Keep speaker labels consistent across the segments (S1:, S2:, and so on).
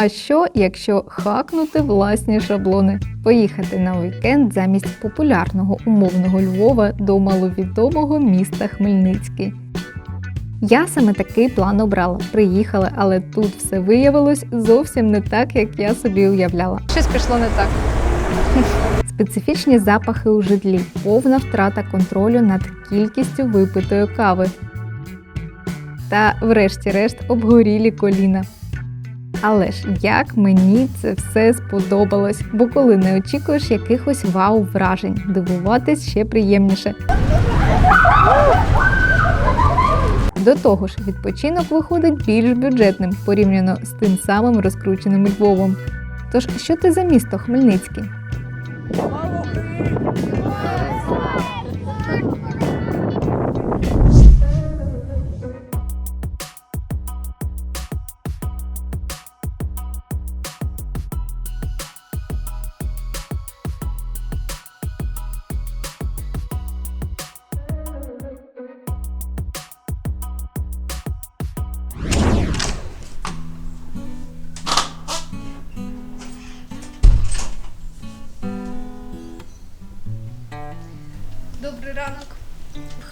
S1: А що, якщо хакнути власні шаблони? Поїхати на вікенд замість популярного умовного Львова до маловідомого міста Хмельницький. Я саме такий план обрала. Приїхала, але тут все виявилось зовсім не так, як я собі уявляла.
S2: Щось пішло не так.
S1: Специфічні запахи у житлі, повна втрата контролю над кількістю випитої кави. Та, врешті-решт, обгорілі коліна. Але ж як мені це все сподобалось, бо коли не очікуєш якихось вау вражень, дивуватись ще приємніше. До того ж, відпочинок виходить більш бюджетним порівняно з тим самим розкрученим Львовом. Тож, що ти за місто Хмельницький?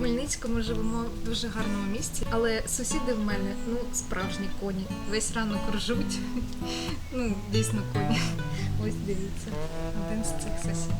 S2: Хмельницькому живемо в дуже гарному місці, але сусіди в мене ну справжні коні. Весь ранок ржуть. Ну, дійсно коні. Ось дивіться. Один з цих сусідів.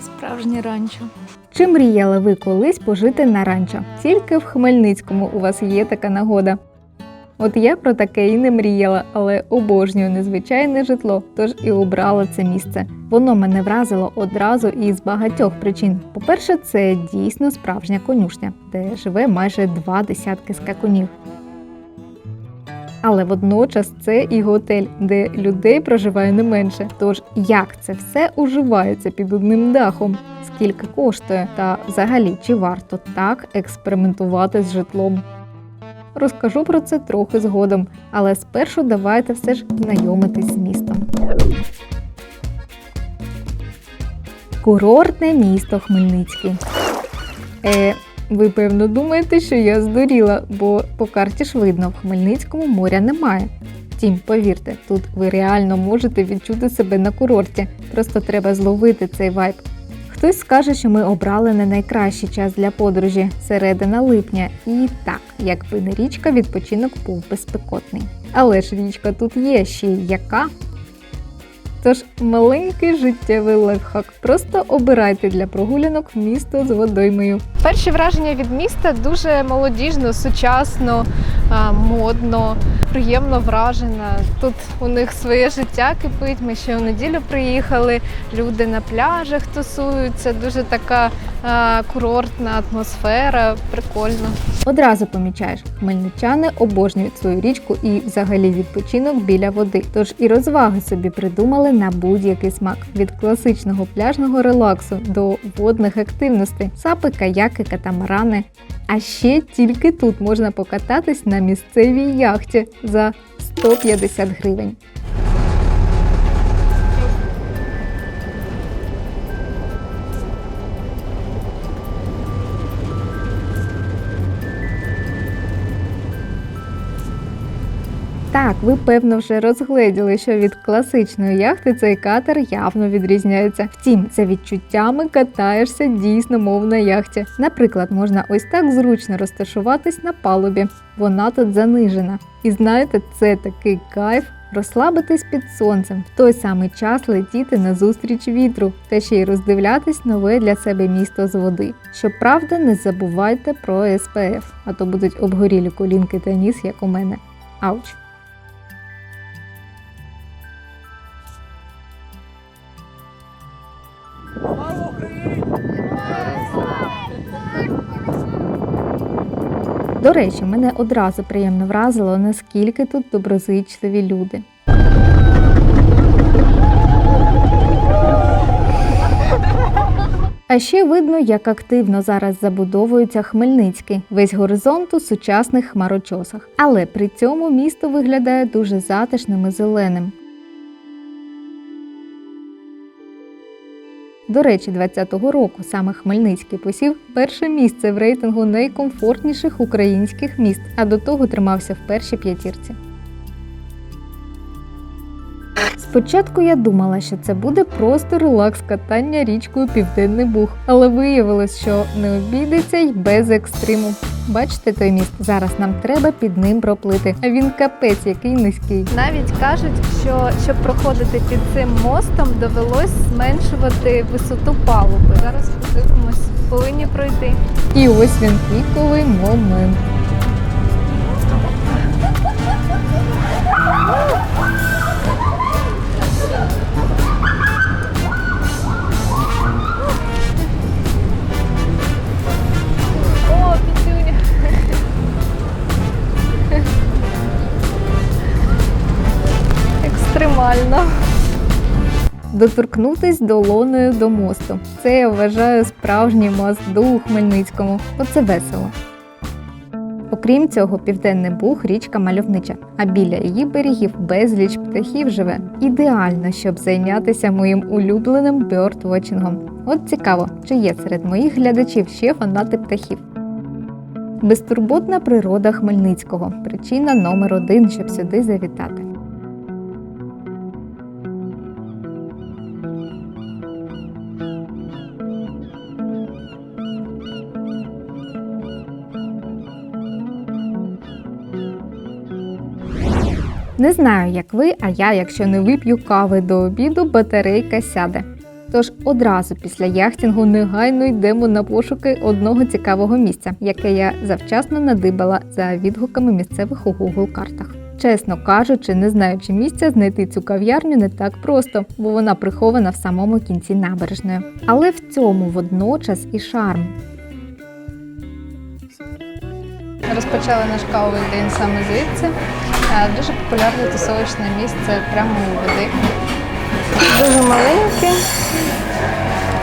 S1: Справжнє ранчо. Чи мріяли ви колись пожити на ранчо? Тільки в Хмельницькому у вас є така нагода. От я про таке і не мріяла, але обожнюю незвичайне житло, тож і обрала це місце. Воно мене вразило одразу і з багатьох причин. По-перше, це дійсно справжня конюшня, де живе майже два десятки скакунів. Але водночас це і готель, де людей проживає не менше. Тож як це все уживається під одним дахом? Скільки коштує? Та взагалі чи варто так експериментувати з житлом? Розкажу про це трохи згодом, але спершу давайте все ж знайомитись з містом. Курортне місто Хмельницький. Е, ви певно думаєте, що я здуріла, бо по карті ж видно, в Хмельницькому моря немає. Втім, повірте, тут ви реально можете відчути себе на курорті, просто треба зловити цей вайб. Хтось скаже, що ми обрали не найкращий час для подорожі середина липня, і так, якби не річка, відпочинок був би спекотний. Але ж річка тут є ще й яка. Тож маленький життєвий лайфхак. Просто обирайте для прогулянок місто з водоймою.
S2: Перші враження від міста дуже молодіжно, сучасно, модно, приємно вражена. Тут у них своє життя кипить. Ми ще в неділю приїхали. Люди на пляжах тусуються. Дуже така курортна атмосфера. Прикольно.
S1: Одразу помічаєш, хмельничани обожнюють свою річку і взагалі відпочинок біля води. Тож і розваги собі придумали на будь-який смак від класичного пляжного релаксу до водних активностей, сапи, каяки, катамарани. А ще тільки тут можна покататись на місцевій яхті за 150 гривень. Так, ви певно вже розгледіли, що від класичної яхти цей катер явно відрізняється. Втім, за відчуттями катаєшся дійсно мов на яхті. Наприклад, можна ось так зручно розташуватись на палубі. Вона тут занижена. І знаєте, це такий кайф. Розслабитись під сонцем, в той самий час летіти назустріч вітру та ще й роздивлятись нове для себе місто з води. Щоправда, не забувайте про СПФ, а то будуть обгорілі колінки та ніс, як у мене. Ауч! До речі, мене одразу приємно вразило, наскільки тут доброзичливі люди. А ще видно, як активно зараз забудовується Хмельницький, весь горизонт у сучасних хмарочосах. Але при цьому місто виглядає дуже затишним і зеленим. До речі, 2020 року саме Хмельницький посів перше місце в рейтингу найкомфортніших українських міст, а до того тримався в першій п'ятірці. Спочатку я думала, що це буде просто релакс катання річкою Південний Буг, але виявилось, що не обійдеться й без екстриму. Бачите той міст? Зараз нам треба під ним проплити. А він капець, який низький.
S2: Навіть кажуть, що щоб проходити під цим мостом, довелось зменшувати висоту палуби. Зараз подивимось, повинні пройти.
S1: І ось він піковий момент. Доторкнутись долоною до мосту. Це я вважаю справжній мазду у Хмельницькому. Оце весело. Окрім цього, південний Буг річка мальовнича, а біля її берегів безліч птахів живе. Ідеально, щоб зайнятися моїм улюбленим бьордвотчингом. От цікаво, чи є серед моїх глядачів ще фанати птахів. Безтурботна природа Хмельницького причина номер один, щоб сюди завітати. Не знаю, як ви, а я, якщо не вип'ю кави до обіду, батарейка сяде. Тож одразу після яхтінгу негайно йдемо на пошуки одного цікавого місця, яке я завчасно надибала за відгуками місцевих у Google картах. Чесно кажучи, не знаючи місця, знайти цю кав'ярню не так просто, бо вона прихована в самому кінці набережної. Але в цьому водночас і шарм.
S2: Розпочали наш кавовий день саме звідси. Е, Дуже популярне тусовочне місце прямо у води. Дуже маленьке,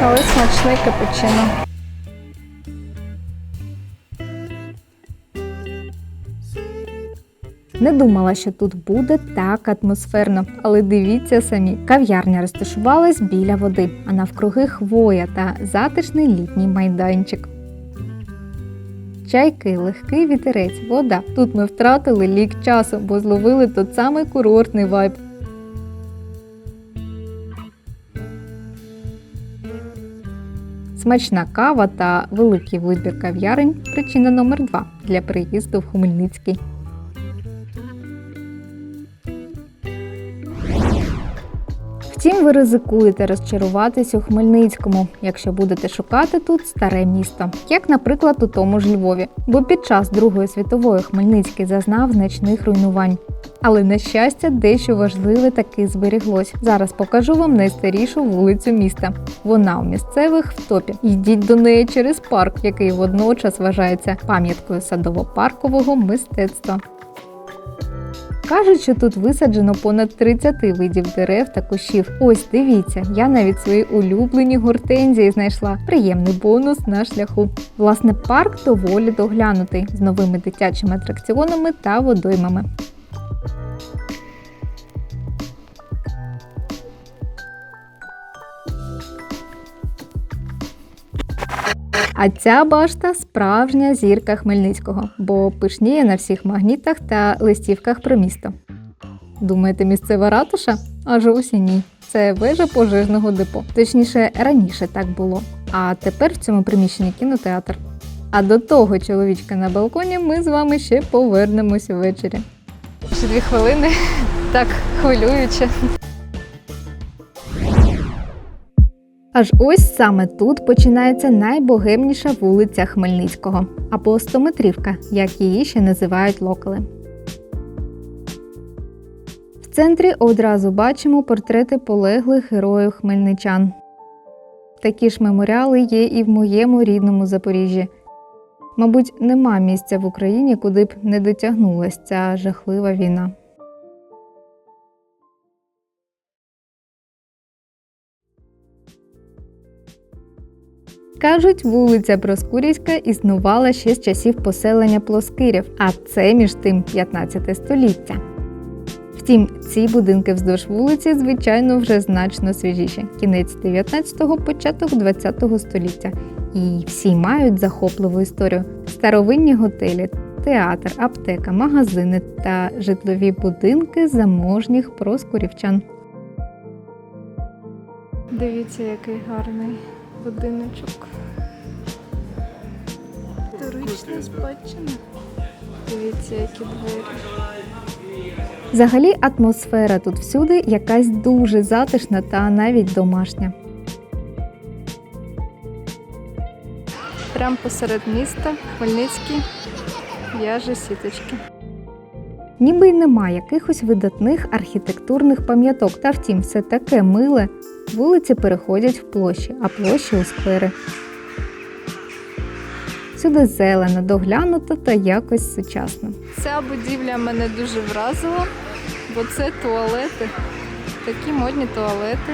S2: але смачний капучино.
S1: Не думала, що тут буде так атмосферно, але дивіться самі, кав'ярня розташувалась біля води, а навкруги хвоя та затишний літній майданчик. Чайки, легкий вітерець, вода. Тут ми втратили лік часу, бо зловили тот самий курортний вайб. Смачна кава та великий вибір кав'ярень причина номер два для приїзду в Хмельницький. Втім, ви ризикуєте розчаруватись у Хмельницькому, якщо будете шукати тут старе місто, як, наприклад, у тому ж Львові, бо під час Другої світової Хмельницький зазнав значних руйнувань. Але на щастя, дещо важливе таки зберіглось. Зараз покажу вам найстарішу вулицю міста. Вона у місцевих в топі. Йдіть до неї через парк, який водночас вважається пам'яткою садово-паркового мистецтва. Кажуть, що тут висаджено понад 30 видів дерев та кущів. Ось дивіться, я навіть свої улюблені гортензії знайшла. Приємний бонус на шляху. Власне, парк доволі доглянутий з новими дитячими атракціонами та водоймами. А ця башта справжня зірка Хмельницького, бо пишніє на всіх магнітах та листівках про місто. Думаєте, місцева ратуша? Аж ось і ні. Це вежа пожежного депо. Точніше, раніше так було. А тепер в цьому приміщенні кінотеатр. А до того чоловічка на балконі ми з вами ще повернемося ввечері.
S2: Ще дві хвилини. Так хвилююче.
S1: Аж ось саме тут починається найбогемніша вулиця Хмельницького або стометрівка, як її ще називають локали. В центрі одразу бачимо портрети полеглих героїв хмельничан. Такі ж меморіали є і в моєму рідному Запоріжжі. Мабуть, нема місця в Україні, куди б не дотягнулася ця жахлива війна. Кажуть, вулиця Проскурівська існувала ще з часів поселення плоскирів, а це між тим 15 століття. Втім, ці будинки вздовж вулиці, звичайно, вже значно свіжіші. Кінець 19-го, початок 20-го століття. І всі мають захопливу історію: старовинні готелі, театр, аптека, магазини та житлові будинки заможніх проскурівчан.
S2: Дивіться, який гарний будиночок. Історична спадщина. Дивіться, які двері.
S1: Взагалі, атмосфера тут всюди якась дуже затишна та навіть домашня.
S2: Прямо посеред міста Хмельницький в'яже сіточки.
S1: Ніби й нема якихось видатних архітектурних пам'яток, та втім, все таке миле. Вулиці переходять в площі, а площі у сквери. Всюди зелено, доглянуто та якось сучасно.
S2: Ця будівля мене дуже вразила, бо це туалети. Такі модні туалети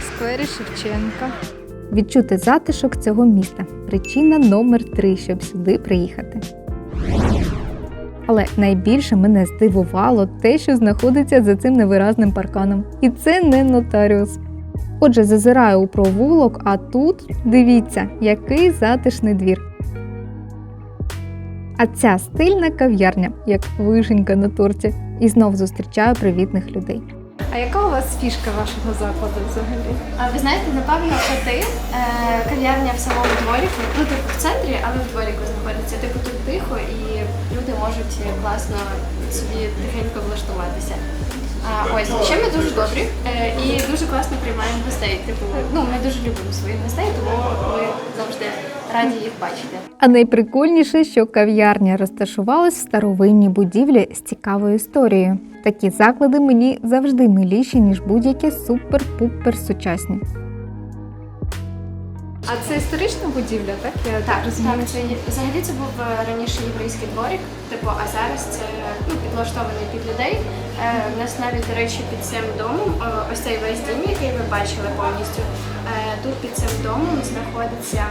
S2: в сквері Шевченка.
S1: Відчути затишок цього міста причина номер три, щоб сюди приїхати. Але найбільше мене здивувало те, що знаходиться за цим невиразним парканом. І це не нотаріус. Отже, зазираю у провулок, а тут дивіться, який затишний двір. А ця стильна кав'ярня, як вишенька на торті, і знов зустрічаю привітних людей.
S2: А яка у вас фішка вашого закладу взагалі?
S3: А ви знаєте, напевно, хоти, е, кав'ярня в самому дворіку, ну типу в центрі, але в дворіку знаходиться. Типу тут тихо і люди можуть е, класно собі тихенько влаштуватися. А, ось ще ми дуже добрі е, і дуже класно приймаємо гостей. Типу, ну ми дуже любимо своїх гостей, тому ми завжди раді їх бачити.
S1: А найприкольніше, що кав'ярня розташувалась в старовинній будівлі з цікавою історією. Такі заклади мені завжди миліші, ніж будь-які супер-пупер сучасні.
S2: А це історична будівля, так? Я
S3: Так,
S2: розумію.
S3: так, це взагалі це був е, раніше єврейський дворик, типу, а зараз це ну, підлаштований під людей. Е, в нас навіть, до речі, під цим домом, ось цей весь дім, який ви бачили повністю. Е, тут під цим домом знаходиться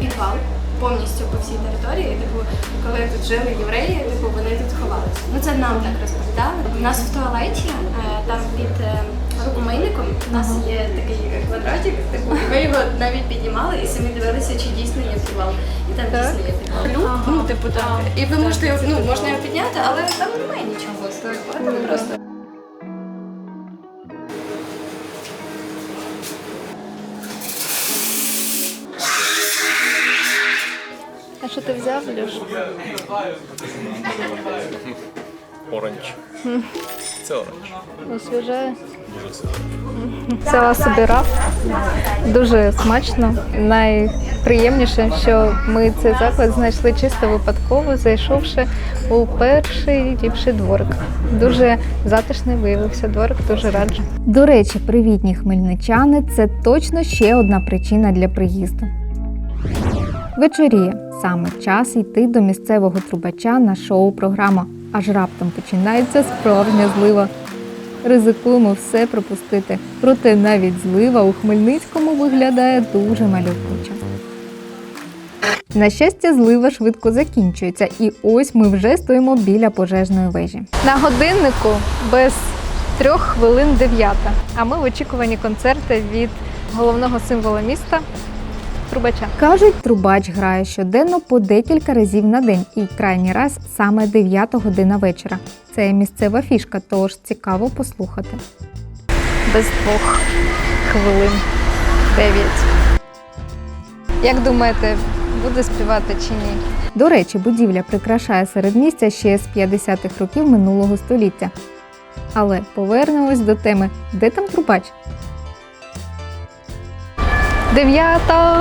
S3: підвал повністю по всій території. Типу, коли тут жили євреї, типу вони тут ховалися. Ну це нам так розповідали. У нас в туалеті, е, там під е, рукомийником, у нас є такий квадратик, типу, ми його навіть піднімали і самі дивилися, чи дійсно є підвал. І там
S2: Так.
S3: дійсно є підвал. Люк, ну типу так. І ви можете його, ну можна його підняти, але там немає нічого. Там просто.
S2: Що ти взяв, Льош?
S4: Оранж. Це оранж.
S2: Освіжає.
S4: Дуже сильно.
S2: Взяла собі раф. Дуже смачно. Найприємніше, що ми цей заклад знайшли чисто випадково, зайшовши у перший ліпший дворик. Дуже затишний виявився дворик, дуже раджу.
S1: До речі, привітні хмельничани це точно ще одна причина для приїзду. Вечоріє саме час йти до місцевого трубача на шоу-програма. Аж раптом починається справжня злива. Ризикуємо все пропустити. Проте навіть злива у Хмельницькому виглядає дуже малюкуче. На щастя, злива швидко закінчується, і ось ми вже стоїмо біля пожежної вежі.
S2: На годиннику без трьох хвилин дев'ята. А ми в очікуванні концерти від головного символа міста Трубача.
S1: Кажуть, трубач грає щоденно по декілька разів на день, і крайній раз саме 9 година вечора. Це місцева фішка, тож цікаво послухати.
S2: без двох хвилин дев'ять. Як думаєте, буде співати чи ні?
S1: До речі, будівля прикрашає середмістя ще з 50-х років минулого століття. Але повернемось до теми, де там трубач?
S2: Дев'ята.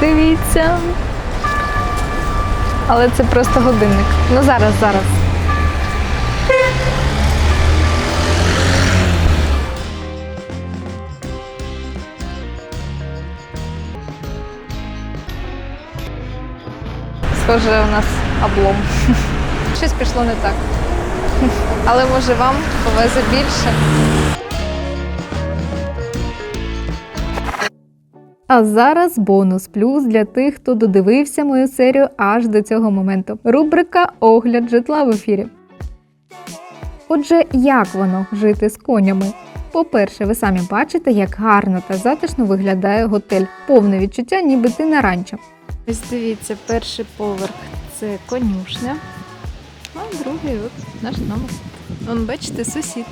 S2: Дивіться. Але це просто годинник. Ну зараз, зараз. Схоже, у нас облом. Щось пішло не так. Але може вам повезе більше.
S1: А зараз бонус плюс для тих, хто додивився мою серію аж до цього моменту. Рубрика Огляд житла в ефірі. Отже, як воно жити з конями? По-перше, ви самі бачите, як гарно та затишно виглядає готель, повне відчуття, ніби ти на ранчо.
S2: Ось дивіться, перший поверх це конюшня, а другий от наш номер. Вон, бачите, сусід.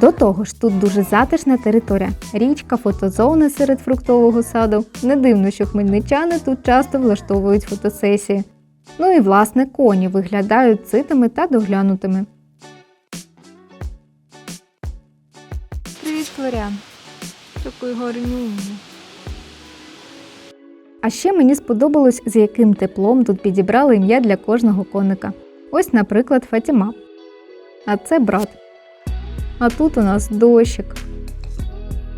S1: До того ж, тут дуже затишна територія, річка, фотозони серед фруктового саду. Не дивно, що хмельничани тут часто влаштовують фотосесії. Ну і власне коні виглядають ситими та доглянутими.
S2: Привіт, Флорян. Такий гарнюний.
S1: А ще мені сподобалось, з яким теплом тут підібрали ім'я для кожного коника. Ось, наприклад, Фатіма. А це брат. А тут у нас дощик.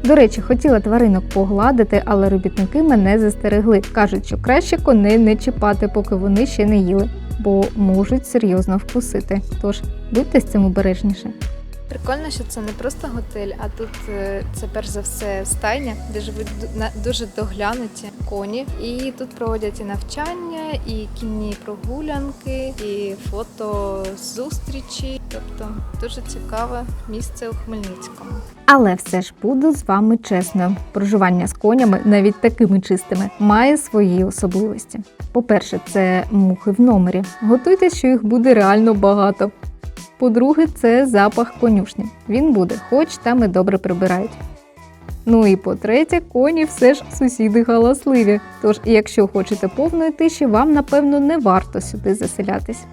S1: До речі, хотіла тваринок погладити, але робітники мене застерегли. Кажуть, що краще коней не чіпати, поки вони ще не їли, бо можуть серйозно вкусити. Тож будьте з цим обережніше.
S2: Прикольно, що це не просто готель, а тут е, це перш за все стайня, де живуть дуже доглянуті коні. І тут проводять і навчання, і кінні прогулянки, і фотозустрічі. Тобто дуже цікаве місце у Хмельницькому.
S1: Але все ж буду з вами чесною. Проживання з конями, навіть такими чистими, має свої особливості. По-перше, це мухи в номері. Готуйтесь, що їх буде реально багато. По-друге, це запах конюшні. Він буде, хоч там і добре прибирають. Ну і по-третє, коні все ж сусіди галасливі. Тож, якщо хочете повної тиші, вам напевно не варто сюди заселятись.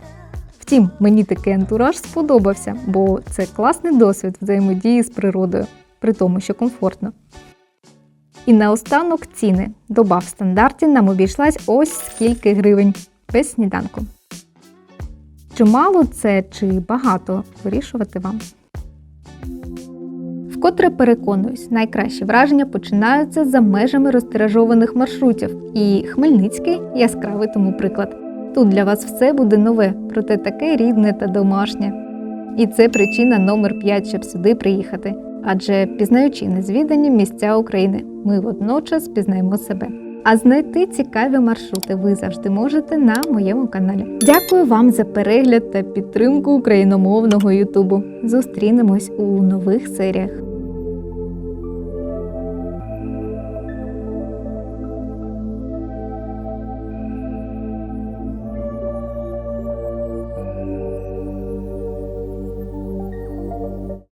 S1: Втім, мені такий антураж сподобався, бо це класний досвід взаємодії з природою, при тому, що комфортно. І наостанок ціни. Доба в стандарті нам обійшлась ось скільки гривень без сніданку. Чи мало це, чи багато вирішувати вам. Вкотре переконуюсь, найкращі враження починаються за межами розтиражованих маршрутів, і Хмельницький яскравий тому приклад. Тут для вас все буде нове, проте таке рідне та домашнє. І це причина номер 5, щоб сюди приїхати. Адже пізнаючи незвідані місця України, ми водночас пізнаємо себе. А знайти цікаві маршрути ви завжди можете на моєму каналі. Дякую вам за перегляд та підтримку україномовного Ютубу. Зустрінемось у нових серіях.